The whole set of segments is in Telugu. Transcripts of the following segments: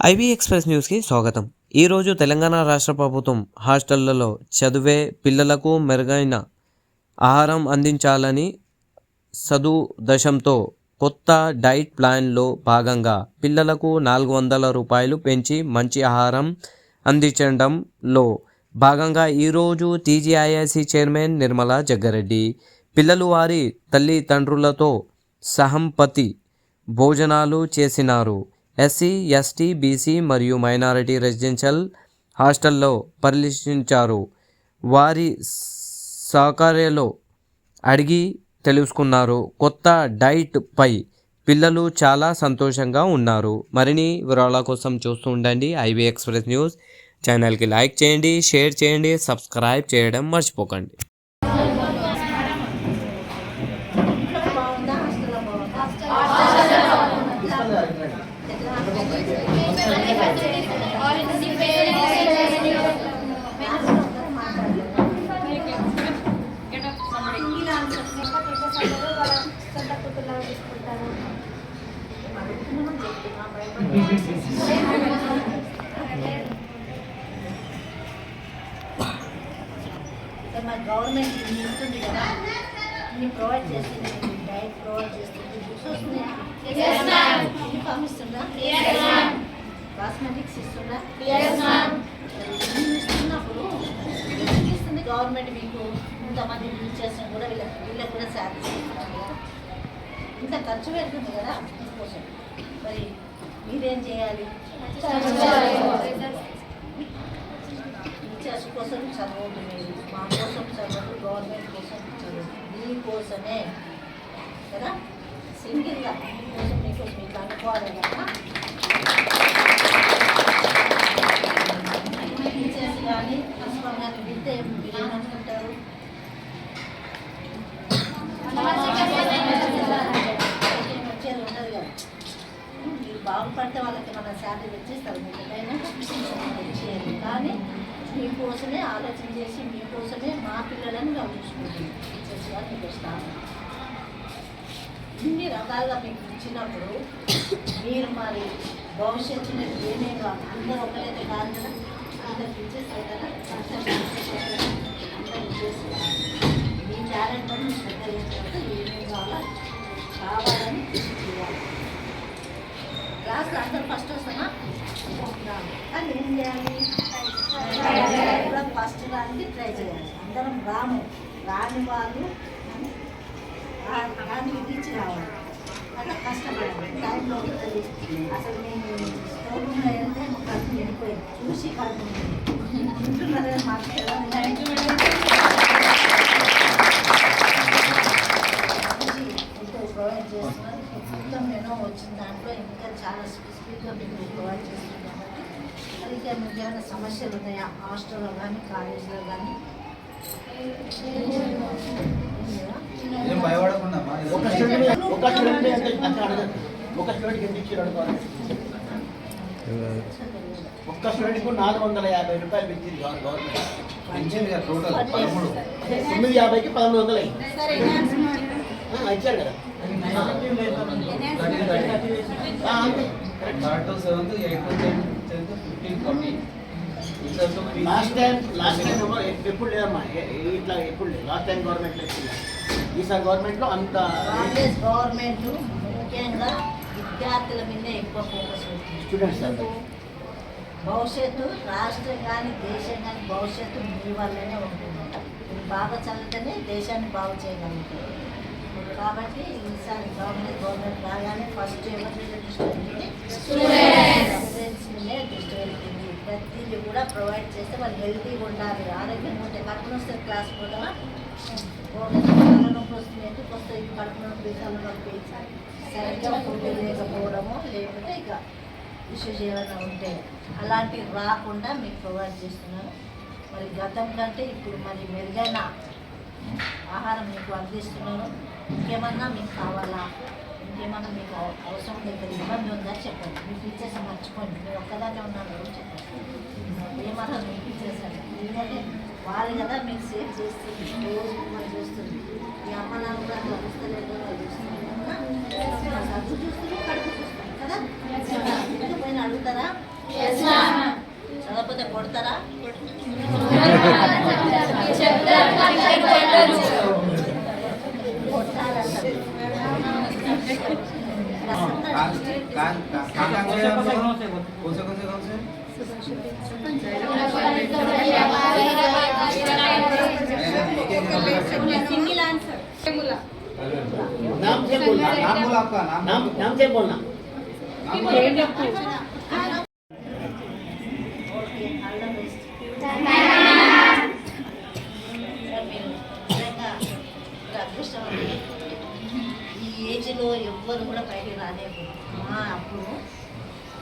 ఐబీ ఎక్స్ప్రెస్ న్యూస్కి స్వాగతం. ఈరోజు తెలంగాణ రాష్ట్ర ప్రభుత్వం హాస్టళ్ళలో చదివే పిల్లలకు మెరుగైన ఆహారం అందించాలని సదుదశంతో కొత్త డైట్ ప్లాన్లో భాగంగా పిల్లలకు నాలుగు వందల రూపాయలు పెంచి మంచి ఆహారం అందించడంలో భాగంగా ఈరోజు టీజీఐఎస్సీ చైర్మన్ నిర్మలా జగ్గారెడ్డి పిల్లలు వారి తల్లిదండ్రులతో సహంపతి భోజనాలు చేసినారు. ఎస్సీ ఎస్టీ బీసీ మరియు మైనారిటీ రెసిడెన్షియల్ హాస్టల్లో పరిశీలించారు. వారి సహకార్యలో అడిగి తెలుసుకున్నారు. కొత్త డైట్ పై పిల్లలు చాలా సంతోషంగా ఉన్నారు. మరిన్ని వివరాల కోసం చూస్తూ ఉండండి ఐబీ ఎక్స్ప్రెస్ న్యూస్ ఛానల్కి లైక్ చేయండి షేర్ చేయండి సబ్స్క్రైబ్ చేయడం మర్చిపోకండి. గవర్నమెంట్ ఇస్తుంది కదా ఇన్ని ప్రొవైడ్ చేస్తుంది డైట్ ప్రొవైడ్ చేస్తుంది బుక్స్ వస్తున్నాయా ఇస్తుందా కాస్మెటిక్స్ ఇస్తుందా ఇన్ని ఇస్తున్నప్పుడు ఇస్తుంది గవర్నమెంట్ మీకు ఇంతమంది టీచర్స్ కూడా వీళ్ళకి వీళ్ళకి కూడా శాలరీ ఇంత ఖర్చు పెడుతుంది కదా దీనికోసం మరి మీరేం చేయాలి టీచర్స్ కోసం చదవదు మీరు మా కోసం చదవదు గవర్నమెంట్ కోసం చదవదు మీకోసమే కదా? సింగిల్గా మీకోసం మీకోసం మీకు అనుకోవాలి కదా టీచర్స్ కానీ ప్రిన్సిపల్ కానీ వింటే మీరేమనుకుంటారు అనుకుంటారు వచ్చేది ఉండదు కదా మీరు బాగుపడితే వాళ్ళకి మన శాలరీ వచ్చేస్తారు మీకు ఏదైనా కానీ మీకోసమే ఆలోచన చేసి మీకోసమే మా పిల్లలను గమనించుకుంటుంది టీచర్స్ కానీ మీకు స్టాఫ్ ఇన్ని రకాలుగా మీకు ఇచ్చినప్పుడు మీరు మరి భవిష్యత్తులో ఏమేమి అందరూ ఒకరైతే కాదు కదా అందరు టీచర్స్ అవుతారా అందరు టీచర్స్ మీ టాలెంట్ బట్టి శ్రద్ధ చేసిన ఏమేమి కావాలో కావాలని చేయాలి క్లాస్లో అందరు ఫస్ట్ వస్తామా? కానీ ఏం చేయాలి? కూడా ఫస్ట్ రానికి ట్రై చేయాలి. అందరం రాము. రాని వాళ్ళు రా- రాని రావాలి అట్లా కష్టపడాలి టైంలో అసలు నేను స్టోర్ రూమ్లో వెళ్తే కడుపు చూసి కడుపు నిండింది. మాకు ప్రొవైడ్ చేస్తున్నారు మొత్తం నేను వచ్చిన దాంట్లో ఇంకా చాలా స్పెసిఫిక్గా మీకు ప్రొవైడ్ చేస్తుంది కాబట్టి మరి మీకు ఏమైనా సమస్యలు ఉన్నాయా హాస్టల్లో కానీ కాలేజీలో కానీ ఒక స్టూడెంట్ ఒక స్టూడెంట్ ఒక స్టూడెంట్ ఎంత ఇచ్చారు ఒక్క స్టూడెంట్కు నాలుగు వందల యాభై రూపాయలు పెంచింది గవర్- గవర్నమెంట్. పెంచింది కదా టోటల్ పదమూడు. తొమ్మిది యాభైకి పదమూడు వందలు. అయింది ఇచ్చారు కదా. To seventh eighth to tenth fifteen forty last time last time ఎప్పుడు లేదమ్మా. ఇట్లా ఎప్పుడు లేదు. లాస్ట్ టైం గవర్నమెంట్లో ఇచ్చింది ఈసారి గవర్నమెంట్లో అంత కాంగ్రెస్ గవర్నమెంట్ ముఖ్యంగా విద్యార్థుల మీద ఎక్కువ ఫోకస్ స్టూడెంట్స్? భవిష్యత్తు రాష్ట్రం కానీ దేశం కానీ భవిష్యత్తు మీ వల్లనే ఉంటుంది మీరు బాగా చదివితేనే దేశాన్ని బాగు చేయగలుగుతారు. కాబట్టి ఈసారి గవర్నమెంట్ గవర్నమెంట్ రాగానే ఫస్ట్ ఎవరి దృష్టి స్టూడెంట్స్ మీదే దృష్టి ప్రతిదీ కూడా ప్రొవైడ్ చేస్తే వాళ్ళు హెల్తీగా ఉండాలి. ఆరోగ్యంగా ఉంటే కడుపు వస్తే క్లాస్ కూడా తలనొప్పి వస్తుంది ఎందుకు వస్తుంది? కడుపు నొప్పి తలనొప్పి సరిగ్గా ఫుడ్ లేకపోవడము లేకపోతే ఇక ఇష్యూస్ ఏమైనా ఉంటే అలాంటివి రాకుండా మీకు ప్రొవైడ్ చేస్తున్నాను మరి గతం కంటే ఇప్పుడు మరి మెరుగైన ఆహారం మీకు అందిస్తున్నాను. ఇంకేమన్నా మీకు కావాలా? ఇంకేమన్నా మీకు అవసరం లేదు ఇబ్బంది ఉందా చెప్పండి మీ టీచర్స్ మర్చిపోండి మీరు ఒక్కదానే ఉన్నారు కూడా చెప్పండి ఏమన్నా మీ టీచర్స్ అంటే ఎందుకంటే వాళ్ళు కదా మీకు సేవ్ చేస్తుంది రోజు మిమ్మల్ని చూస్తుంది మీ అమ్మ నాన్న కూడా అట్లా వస్తలేదు చూస్తుంది అవునా? చూస్తుంది కడుపు చూస్తుంది కదా పోయిన అడుగుతారా చదవకపోతే కొడతారా गान कौन से कौन से कौन से कौन से नाम से बोलना। नाम बोला आपका नाम नाम से बोलना।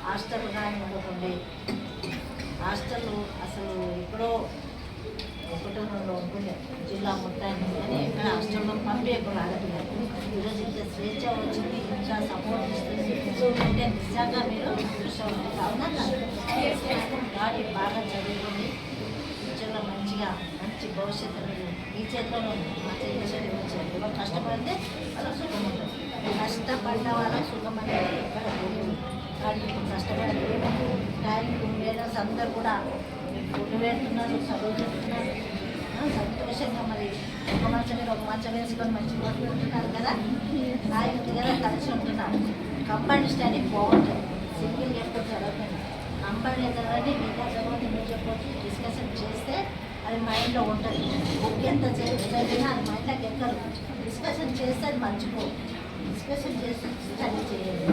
హాస్టల్ కానీ ఉండకుండే హాస్టల్ అసలు ఎప్పుడో ఒకటో రెండో ఉంటుండే జిల్లా మొత్తాన్ని కానీ ఇక్కడ హాస్టల్లో పంపించకుండా ఆడపిల్లలు ఈరోజు ఇంత స్వేచ్ఛ వచ్చింది ఇంకా సపోర్ట్ ఇస్తుంది. అంటే నిజంగా మీరు అదృష్టవంతులు గాడి బాగా చదువుకొని ఫ్యూచర్లో మంచిగా మంచి భవిష్యత్తు మీరు మీ చేతిలోనే మా చేతిలో వచ్చారు ఎవరు కష్టపడితే వాళ్ళకి సుఖం ఉంటుంది. కష్టపడిన వాళ్ళకి సుఖం అనేది ఎక్కడ వాళ్ళు కానీ కష్టపడి టైంకి మేడమ్స్ అందరు కూడా ఫుడ్ పెడుతున్నారు చదువు చెప్తున్నారు. సంతోషంగా మరి ఒక మంచం మీద ఒక మంచం వేసుకొని మంచి పెడుతున్నారు కదా? ఆయన దగ్గర కలిసి ఉంటున్నారు. కంబైన్ స్టడీ బాగుంటుంది సింగిల్ ఎప్పుడు చదవకండి. కంబైన్ చదవండి మిగతా చదవండి మీరు చెప్పవచ్చు డిస్కషన్ చేస్తే అది మైండ్లో ఉంటుంది. బుక్ ఎంత చదివినా అది మైండ్లోకి ఎక్కదు. డిస్కషన్ చేస్తే అది మర్చిపో డిస్కషన్ చేస్తే స్టడీ చేయాలి